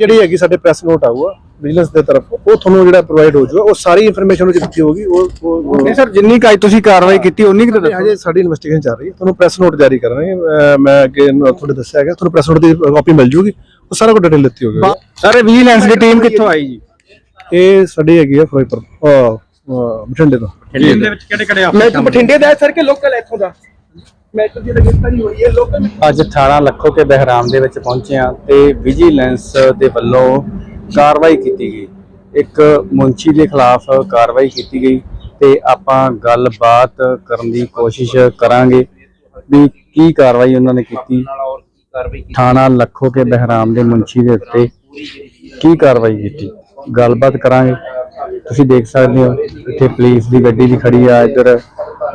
ਜਿਹੜੀ ਹੈਗੀ ਸਾਡੇ ਪ੍ਰੈਸ ਨੋਟ ਆਊਗਾ ਵਿਜੀਲੈਂਸ ਦੇ ਤਰਫ ਉਹ ਤੁਹਾਨੂੰ ਜਿਹੜਾ ਪ੍ਰੋਵਾਈਡ ਹੋ ਜਾਊਗਾ ਉਹ ਸਾਰੀ ਇਨਫੋਰਮੇਸ਼ਨ ਉਹ 'ਚ ਦਿੱਤੀ ਹੋਗੀ ਉਹ ਨਹੀਂ ਸਰ ਜਿੰਨੀ ਕਾਜ ਤੁਸੀਂ ਕਾਰਵਾਈ ਕੀਤੀ ਉਨੀ ਕੁ ਦੱਸੋ। ਹਜੇ ਸਾਡੀ ਇਨਵੈਸਟੀਗੇਸ਼ਨ ਚੱਲ ਰਹੀ ਹੈ ਤੁਹਾਨੂੰ ਪ੍ਰੈਸ ਨੋਟ ਜਾਰੀ ਕਰਾਂਗੇ ਮੈਂ ਅੱਗੇ ਤੁਹਾਨੂੰ ਦੱਸਿਆ ਹੈਗਾ ਤੁਹਾਨੂੰ ਪ੍ਰੈਸ ਨੋਟ ਦੀ ਕਾਪੀ ਮਿਲ ਜੂਗੀ ਉਹ ਸਾਰਾ ਕੁਝ ਡਿਟੇਲ ਦਿੱਤੀ ਹੋਗੀ ਸਰ ਵਿਜੀਲੈਂਸ ਦੀ ਟੀਮ ਕਿੱਥੋਂ ਆਈ ਜੀ? ਇਹ ਸਾਡੀ ਹੈਗੀ ਆ ਫਿਰੋਜ਼ਪੁਰ ਬਠਿੰਡੇ ਤੋਂ। ਟੀਮ ਦੇ ਵਿੱਚ ਕਿਹੜੇ ਕਿਹੜੇ ਮੈਂ ਤਾਂ ਬਠਿੰਡੇ ਦਾ ਸਰ ਕਿ ਲੋਕਲ ਇੱਥੋਂ ਦਾ? ਮੈਂ ਤਾਂ ਗ੍ਰਿਫਤਾਰੀ ਹੋਈ ਹੈ ਲੋਕਲ ਅੱਜ ਥਾਣਾ ਲੱਖੋ ਕੇ ਬਹਿਰਾਮ ਦੇ ਵਿੱਚ ਪਹੁੰਚੇ ਤੇ ਵਿਜੀਲੈਂਸ ਦੇ ਵੱਲੋਂ ਕਾਰਵਾਈ ਕੀਤੀ ਗਈ। ਇੱਕ ਮੁੰਚੀ ਦੇ ਖਿਲਾਫ ਕਾਰਵਾਈ ਕੀਤੀ ਗਈ ਤੇ ਆਪਾਂ ਗੱਲਬਾਤ ਕਰਨ ਦੀ ਕੋਸ਼ਿਸ਼ ਕਰਾਂਗੇ ਵੀ ਕੀ ਕਾਰਵਾਈ ਉਹਨਾਂ ਨੇ ਕੀਤੀ। ਥਾਣਾ ਲੱਖੋ ਕੇ ਬਹਿਰਾਮ ਦੇ ਮੁੰਚੀ ਦੇ ਉੱਤੇ ਕੀ ਕਾਰਵਾਈ ਕੀਤੀ। ਗੱਲਬਾਤ ਕਰਾਂਗੇ। ਤੁਸੀਂ ਦੇਖ ਸਕਦੇ ਹੋ, ਇੱਥੇ ਪੁਲਿਸ ਦੀ ਗੱਡੀ ਵੀ ਖੜੀ ਆ, ਇੱਧਰ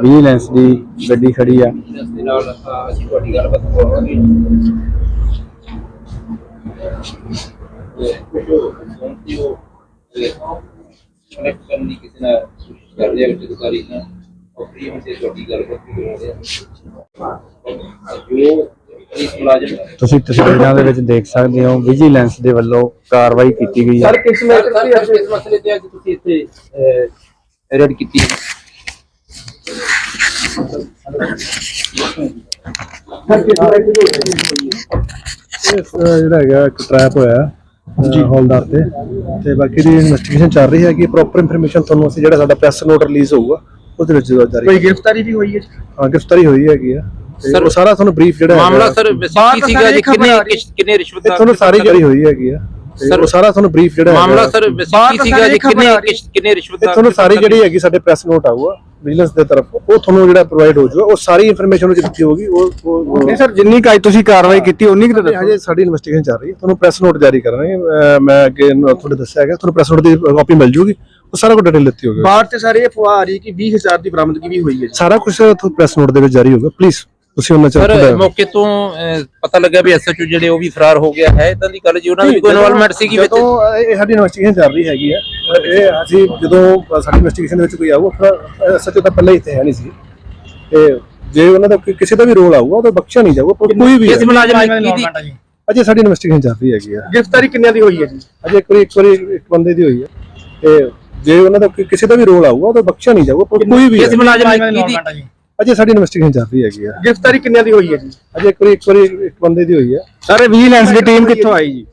ਵਿਜੀਲੈਂਸ ਦੀ ਗੱਡੀ ਖੜੀ ਆ। ਦੇ ਨਾਲ ਅਸੀਂ ਤੁਹਾਡੀ ਗੱਲਬਾਤ ਕਰਾਂਗੇ ਕਨੈਕਟ ਕਰਨ ਦੀ ਕਿਸੇ ਨਾਲ ਕੋਸ਼ਿਸ਼ ਕਰ ਰਿਹਾ ਹੈ ਅਧਿਕਾਰੀ ਨਾਲ ਉਹ ਫ੍ਰੀ ਵਿੱਚ ਤੁਹਾਡੀ ਗੱਲਬਾਤ ਵੀ ਜੋ ਪੁਲਿਸ ਮੁਲਾਜ਼ਮ ਤੁਸੀਂ ਤਸਵੀਰਾਂ ਦੇ ਵਿੱਚ ਦੇਖ ਸਕਦੇ ਹੋ ਵਿਜੀਲੈਂਸ ਦੇ ਵੱਲੋਂ ਕਾਰਵਾਈ ਕੀਤੀ ਗਈ ਹੈ ਸਰ, ਕਿਸ ਮਸਲੇ ਤੇ ਅੱਜ ਤੁਸੀਂ ਇੱਥੇ ਰੈਡ ਕੀਤੀ ਇਹ ਜਿਹੜਾ ਹੈਗਾ ਇੱਕ ਟ੍ਰੈਪ ਹੋਇਆ ਜੀ। ਹੌਲਦਾਰ ਤੇ। ਤੇ ਬਾਕੀ ਦੀ ਇਨਵੈਸਟੀਗੇਸ਼ਨ ਚੱਲ ਰਹੀ ਹੈ ਕਿ ਪ੍ਰੋਪਰ ਇਨਫੋਰਮੇਸ਼ਨ ਤੁਹਾਨੂੰ ਅਸੀਂ ਜਿਹੜਾ ਸਾਡਾ ਪ੍ਰੈਸ ਨੋਟ ਰਿਲੀਜ਼ ਹੋਊਗਾ ਉਹਦੇ ਵਿੱਚ ਜਾਰੀ ਕੋਈ ਗ੍ਰਿਫਤਾਰੀ ਵੀ ਹੋਈ ਹੈ ਹਾਂ ਗ੍ਰਿਫਤਾਰੀ ਹੋਈ ਹੈਗੀ ਆ Sir, ਉਹ ਸਾਰਾ ਤੁਹਾਨੂੰ ਬਰੀਫ ਜਿਹੜਾ ਮਾਮਲਾ ਸਰ ਕੀ ਸੀਗਾ ਸਾਰੇ ਜੀ ਕਿੰਨੇ। ਕਿੰਨੇ ਰਿਸ਼ਵਤ ਇਹ ਤੁਹਾਨੂੰ ਸਾਰੀ ਜਾਰੀ ਹੋਈ ਹੈਗੀ ਆ Sir, ਉਹ ਸਾਰਾ ਤੁਹਾਨੂੰ ਬਰੀਫ ਜਿਹੜਾ ਮਾਮਲਾ ਸਰ ਕੀ ਸੀਗਾ ਸਾਰੇ ਜੀ ਕਿੰਨੇ। ਕਿੰਨੇ ਰਿਸ਼ਵਤ ਇਹ ਤੁਹਾਨੂੰ ਸਾਰੀ ਜਿਹੜੀ ਹੈਗੀ ਸਾਡੇ ਪ੍ਰੈਸ ਨੋਟ ਆਊਗਾ। ਵਿਜੀਲੈਂਸ ਦੇ ਤਰਫ ਉਹ ਤੁਹਾਨੂੰ ਜਿਹੜਾ ਪ੍ਰੋਵਾਈਡ ਹੋ ਜਾਊਗਾ ਉਹ ਸਾਰੀ ਇਨਫੋਰਮੇਸ਼ਨ ਉਹ ਦਿੱਤੀ ਹੋਗੀ ਉਹ ਨਹੀਂ ਸਰ ਜਿੰਨੀ ਕਾਜ ਤੁਸੀਂ ਕਾਰਵਾਈ ਕੀਤੀ ਉਨੀ ਕੁ ਹਜੇ- ਦੱਸੋ। ਹਜੇ ਸਾਡੀ ਇਨਵੈਸਟੀਗੇਸ਼ਨ ਚੱਲ ਰਹੀ ਹੈ ਤੁਹਾਨੂੰ ਪ੍ਰੈਸ ਨੋਟ ਜਾਰੀ ਕਰਾਂਗੇ ਮੈਂ ਅੱਗੇ ਤੁਹਾਨੂੰ ਦੱਸਿਆ ਹੈਗਾ ਤੁਹਾਨੂੰ ਪ੍ਰੈਸ ਨੋਟ ਦੀ ਕਾਪੀ ਮਿਲ ਜੂਗੀ ਉਹ ਸਾਰਾ ਕੁਝ ਡਿਟੇਲ ਦਿੱਤੀ ਹੋਗੀ ਬਾਹਰ ਤੇ ਸਾਰੇ ਅਫਵਾਹ ਆ ਰਹੀ ਕਿ 20000 ਦੀ ਬਰਾਮਦਗੀ ਵੀ ਹੋਈ ਹੈ ਸਾਰਾ ਕੁਝ ਤੁਹਾਨੂੰ ਪ੍ਰੈਸ ਨੋਟ ਦੇ ਵਿੱਚ ਜਾਰੀ ਹੋਗਾ ਪਲੀਜ਼ ਤੁਸੀਂ ਉਹਨਾਂ ਚ ਸਰ ਮੌਕੇ ਤੋਂ ਅਹ, ਪਤਾ ਲੱਗਾ ਵੀ ਐਸਐਚਓ ਜਿਹੜੇ ਉਹ ਵੀ ਫਰਾਰ ਹੋ ਗਿਆ ਹੈ। ਇਦਾਂ ਦੀ ਗੱਲ ਜੀ ਉਹਨਾਂ ਦੀ ਵੀ ਕੋਈ ਇਨਵੋਲਵਮੈਂਟ ਸੀਗੀ ਵਿੱਚ? ਜਦੋਂ ਇਹ ਸਾਡੀ ਇਨਵੈਸਟੀਗੇਸ਼ਨ ਚੱਲ ਰਹੀ ਹੈਗੀ ਹੈ। ਇਹ ਅਸੀਂ ਜਦੋਂ ਸਾਡੀ ਇਨਵੈਸਟੀਗੇਸ਼ਨ ਦੇ ਵਿੱਚ ਕੋਈ ਆਊਗਾ ਫਿਰ ਸੱਚ ਤਾਂ ਪਹਿਲਾਂ ਹੀ ਇੱਥੇ ਹੈ ਨਹੀਂ ਸੀ। ਤੇ ਜੇ ਉਹਨਾਂ ਦਾ ਕੋਈ- ਕਿਸੇ ਦਾ ਵੀ ਰੋਲ ਆਊਗਾ ਤਾਂ ਬਖਸ਼ਿਆ ਨਹੀਂ ਜਾਊਗਾ ਪਰ ਕੋਈ ਵੀ ਇਸ ਹੈ। ਮੁਲਾਜ਼ਮ ਨੇ ਕੀ ਅਜੇ ਸਾਡੀ ਇਨਵੈਸਟੀਗੇਸ਼ਨ ਚੱਲ ਰਹੀ ਹੈਗੀ ਹੈ। ਗ੍ਰਿਫਤਾਰੀ ਕਿੰਨਿਆਂ ਦੀ ਹੋਈ ਹੈ ਜੀ? ਅਜੇ ਇੱਕ ਵਾਰੀ ਇੱਕ ਵਾਰੀ ਇੱਕ ਬੰਦੇ ਦੀ ਹੋਈ ਹੈ। ਤੇ ਜੇ ਉਹਨਾਂ ਦਾ ਕੋਈ- ਕਿਸੇ ਦਾ ਵੀ ਰੋਲ ਆਊਗਾ ਤਾਂ ਬਖਸ਼ਿਆ ਨਹੀਂ ਜਾਊਗਾ ਪਰ ਕੋਈ ਵੀ ਇਸ ਹੈ। ਮੁਲਾਜ਼ਮ ਨੇ ਕੀ ਅਜੇ ਸਾਡੀ ਇਨਵੈਸਟੀਗੇਸ਼ਨ ਚੱਲ ਰਹੀ ਹੈਗੀ ਹੈ ਗ੍ਰਿਫਤਾਰੀ ਕਿੰਨਿਆਂ ਦੀ ਹੋਈ ਹੈ ਜੀ? ਅਜੇ ਇੱਕ ਵਾਰੀ ਇੱਕ ਵਾਰੀ ਇੱਕ ਬੰਦੇ ਦੀ ਹੋਈ ਹੈ ਸਰ ਵਿਜੀਲੈਂਸ ਦੀ ਟੀਮ ਕਿੱਥੋਂ ਆਈ ਜੀ?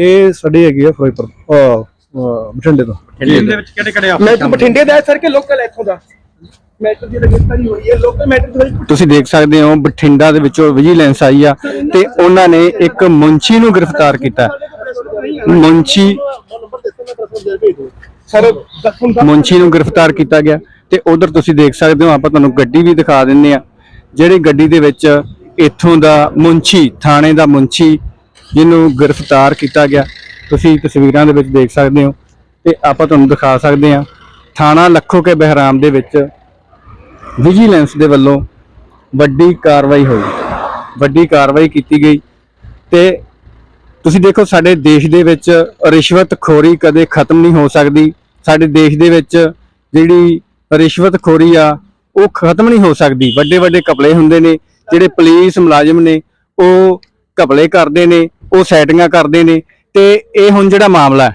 ਇਹ ਸਾਡੀ ਹੈਗੀ ਆ ਫਿਰੋਜ਼ਪੁਰ ਅਹ, ਅਹ, ਬਠਿੰਡੇ ਤੋਂ। ਟੀਮ ਦੇ ਵਿੱਚ ਕਿਹੜੇ ਕਿਹੜੇ ਮੈਂ ਤਾਂ ਬਠਿੰਡੇ ਦਾ ਸਰ ਕਿ ਲੋਕਲ ਇੱਥੋਂ ਦਾ? ਮੈਂ ਤਾਂ ਜਿਹੜਾ ਗ੍ਰਿਫਤਾਰੀ ਹੋਈ ਹੈ ਲੋਕਲ ਮੈਟਰ ਦੇ ਵਿੱਚ। ਤੁਸੀਂ ਦੇਖ ਸਕਦੇ ਹੋ ਬਠਿੰਡਾ ਦੇ ਵਿੱਚੋਂ ਵਿਜੀਲੈਂਸ ਆਈ ਆ ਤੇ ਉਹਨਾਂ ਨੇ ਇੱਕ ਮੁੰਚੀ ਨੂੰ ਗ੍ਰਿਫਤਾਰ ਕੀਤਾ। ਦੱਸਣ ਦਾ ਮੁੰਚੀ ਨੂੰ ਗ੍ਰਿਫਤਾਰ ਕੀਤਾ ਗਿਆ ਤੇ ਉਧਰ ਤੁਸੀਂ ਦੇਖ ਸਕਦੇ ਹੋ, ਆਪਾਂ ਤੁਹਾਨੂੰ ਗੱਡੀ ਵੀ ਦਿਖਾ ਦਿੰਨੇ ਆ ਜਿਹੜੀ ਗੱਡੀ ਦੇ ਵਿੱਚ ਇੱਥੋਂ ਦਾ ਮੁੰਚੀ ਥਾਣੇ ਦਾ ਮੁੰਚੀ ਜਿਹਨੂੰ ਗ੍ਰਿਫਤਾਰ ਕੀਤਾ ਗਿਆ, ਤੁਸੀਂ ਤਸਵੀਰਾਂ ਦੇ ਵਿੱਚ ਦੇਖ ਸਕਦੇ ਹੋ ਤੇ ਆਪਾਂ ਤੁਹਾਨੂੰ ਦਿਖਾ ਸਕਦੇ ਆ ਥਾਣਾ ਲੱਖੋ ਕੇ ਬਹਿਰਾਮ ਦੇ ਵਿੱਚ ਵਿਜੀਲੈਂਸ ਦੇ ਵੱਲੋਂ ਵੱਡੀ ਕਾਰਵਾਈ ਹੋਈ। ਵੱਡੀ ਕਾਰਵਾਈ ਕੀਤੀ ਗਈ ਤੇ ਤੁਸੀਂ ਦੇਖੋ ਸਾਡੇ ਦੇਸ਼ ਦੇ ਵਿੱਚ ਰਿਸ਼ਵਤਖੋਰੀ ਕਦੇ ਖਤਮ ਨਹੀਂ ਹੋ ਸਕਦੀ। ਸਾਡੇ ਦੇਸ਼ ਦੇ ਵਿੱਚ ਜਿਹੜੀ ਰਿਸ਼ਵਤਖੋਰੀ ਆ, ਉਹ ਖਤਮ ਨਹੀਂ ਹੋ ਸਕਦੀ। ਵੱਡੇ ਵੱਡੇ ਕਪਲੇ ਹੁੰਦੇ ਨੇ, ਜਿਹੜੇ ਪੁਲਿਸ ਮੁਲਾਜ਼ਮ ਨੇ, ਉਹ ਕਪਲੇ ਕਰਦੇ ਨੇ, ਉਹ ਸੈਟਿੰਗਾਂ ਕਰਦੇ ਨੇ। ਤੇ ਇਹ ਹੁਣ ਜਿਹੜਾ ਮਾਮਲਾ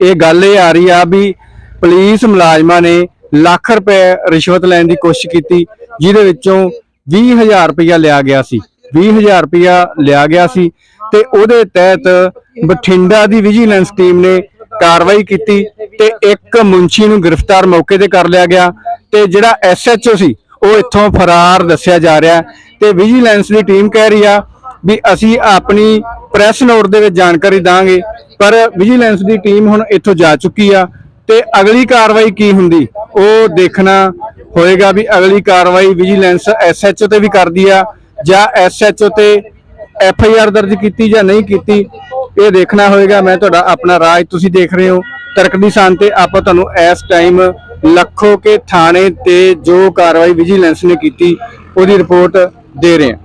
ਇਹ ਗੱਲ ਇਹ ਆ ਰਹੀ ਆ ਵੀ ਪੁਲਿਸ ਮੁਲਾਜ਼ਮਾਂ ਨੇ ਲੱਖ ਰੁਪਏ ਰਿਸ਼ਵਤ ਲੈਣ ਦੀ ਕੋਸ਼ਿਸ਼ ਕੀਤੀ, ਜਿਹਦੇ ਵਿੱਚੋਂ 20000 ਰੁਪਇਆ ਲਿਆ ਗਿਆ ਸੀ। 20000 ਰੁਪਇਆ ਲਿਆ ਗਿਆ ਸੀ। ਤੇ ਉਹਦੇ ਤਹਿਤ ਬਠਿੰਡਾ ਦੀ ਵਿਜੀਲੈਂਸ ਟੀਮ ਨੇ ਕਾਰਵਾਈ ਕੀਤੀ ਤੇ ਇੱਕ ਮੁੰਸ਼ੀ ਨੂੰ ਗ੍ਰਿਫਤਾਰ ਮੌਕੇ ਤੇ ਕਰ ਲਿਆ ਗਿਆ ਤੇ ਜਿਹੜਾ ਐਸਐਚਓ ਸੀ ਉਹ ਇੱਥੋਂ ਫਰਾਰ ਦੱਸਿਆ ਜਾ ਰਿਹਾ ਤੇ ਵਿਜੀਲੈਂਸ ਦੀ ਟੀਮ ਕਹਿ ਰਹੀ ਆ ਵੀ ਅਸੀਂ ਆਪਣੀ ਪ੍ਰੈਸ ਨੋਟ ਦੇ ਵਿੱਚ ਜਾਣਕਾਰੀ ਦਾਂਗੇ ਪਰ ਵਿਜੀਲੈਂਸ ਦੀ ਟੀਮ ਹੁਣ ਇੱਥੋਂ ਜਾ ਚੁੱਕੀ ਆ ਤੇ ਅਗਲੀ ਕਾਰਵਾਈ ਕੀ ਹੁੰਦੀ ਉਹ ਦੇਖਣਾ ਹੋਏਗਾ ਵੀ ਅਗਲੀ ਕਾਰਵਾਈ ਵਿਜੀਲੈਂਸ ਐਸਐਚਓ ਤੇ ਵੀ ਕਰਦੀ ਆ ਜਾਂ ਐਸਐਚਓ ਤੇ ਐਫ ਆਈ ਆਰ ਦਰਜ ਕੀਤੀ ਜਾਂ ਨਹੀਂ ਕੀਤੀ, ਇਹ ਦੇਖਣਾ ਹੋਏਗਾ। ਮੈਂ ਤੁਹਾਡਾ ਆਪਣਾ ਰਾਜ ਤੁਸੀਂ ਦੇਖ ਰਹੇ ਹੋ। ਤਰਕ ਦੀ ਸਾਨ ਤੇ ਆਪਾਂ ਤੁਹਾਨੂੰ ਇਸ ਟਾਈਮ ਲੱਖੋ ਕੇ ਥਾਣੇ ਤੇ ਜੋ ਕਾਰਵਾਈ ਵਿਜੀਲੈਂਸ ਨੇ ਕੀਤੀ, ਉਹਦੀ ਰਿਪੋਰਟ ਦੇ ਰਹੇ ਹਾਂ।